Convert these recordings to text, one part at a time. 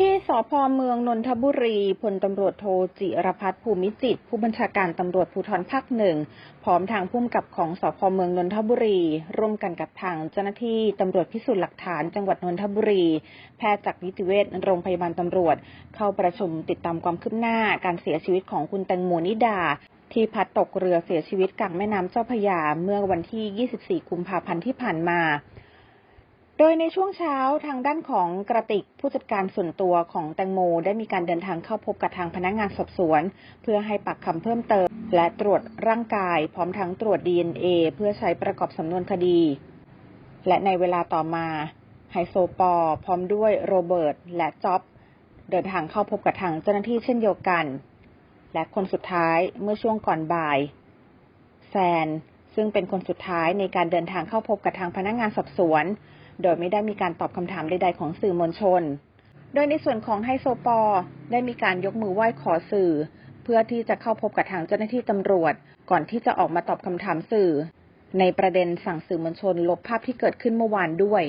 ที่สพเมืองนนทบุรีพลตำรวจโทจิรพัฒน์ภูมิจิต ผู้บัญชาการตำรวจภูธรภาคหนึ่งพร้อมทางผู้กำกับของสพเมืองนนทบุรี ร่วมกันกับทางเจ้าหน้าที่ตำรวจพิสูจน์หลักฐานจังหวัดนนทบุรี แพทย์จากนิติเวชโรงพยาบาลตำรวจ เข้าประชุมติดตามความคืบหน้าการเสียชีวิตของคุณแตงโมนิดาที่พัดตกเรือเสียชีวิตกลางแม่น้ำเจ้าพยาเมื่อวันที่ 24 กุมภาพันธ์ที่ผ่านมา โดยในช่วงเช้าทางด้านของกระติกผู้จัดการส่วนตัวของแตงโม ได้มีการเดินทางเข้าพบกับทางพนักงานสอบสวน เพื่อให้ปากคำเพิ่มเติม และตรวจร่างกาย พร้อมทั้งตรวจ DNA เพื่อใช้ประกอบสำนวนคดี และในเวลาต่อมาไฮโซปอพร้อมด้วยโรเบิร์ตและจ็อบ เดินทางเข้าพบกับทางเจ้าหน้าที่เช่นเดียวกัน และคนสุดท้ายเมื่อช่วงก่อนบ่ายแซนซึ่งเป็นคนสุดท้ายในการเดินทางเข้าพบกับทางพนักงานสอบสวน โดยไม่ได้มีการตอบคำถามใดๆของสื่อมวลชน โดยในส่วนของไฮโซปอได้มีการยกมือไหว้ขอสื่อ เพื่อที่จะเข้าพบกับทางเจ้าหน้าที่ตำรวจ ก่อนที่จะออกมาตอบคำถามสื่อ ในประเด็นสั่งสื่อมวลชนลบภาพที่เกิดขึ้นเมื่อวานด้วย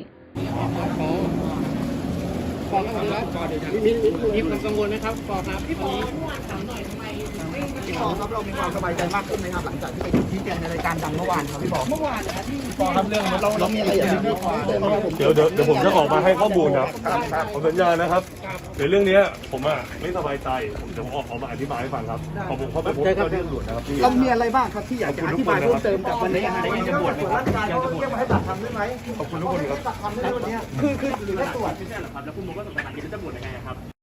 ปอครับมีมีมีความกังวลไหมครับปอครับพี่ปอ พี่ปอครับเรามีความสบายใจมากขึ้นไหมครับหลังจากที่ไปชี้แจงในรายการดังเมื่อวานครับพี่ปอเมื่อวานนะที่ปอครับเรื่องเราเรามีอะไรอยากจะพูดเพิ่มเติมเดี๋ยวเดี๋ยวเดี๋ยวผมจะออกมาให้ข้อมูลครับผมสัญญานะครับในเรื่องเนี้ยผมอะไม่สบายใจผมจะออกออกมาอธิบายให้ฟังครับพอผมเข้าไปพบเจ้าหน้าที่ตำรวจนะครับพี่เรามีอะไรบ้างครับที่อยากจะอธิบายเพิ่มเติมจากวันนี้ยังจะบวชไหมครับยังจะบวชเรียกมาให้ปากคำได้ไหมขอบคุณทุกคนครับปากคำได้ไหมวันนี้คือคือคือให้ตรวจไม่ใช่หรอครับแล้วคุณโมก็สงสัยจะบวชยังไงครับ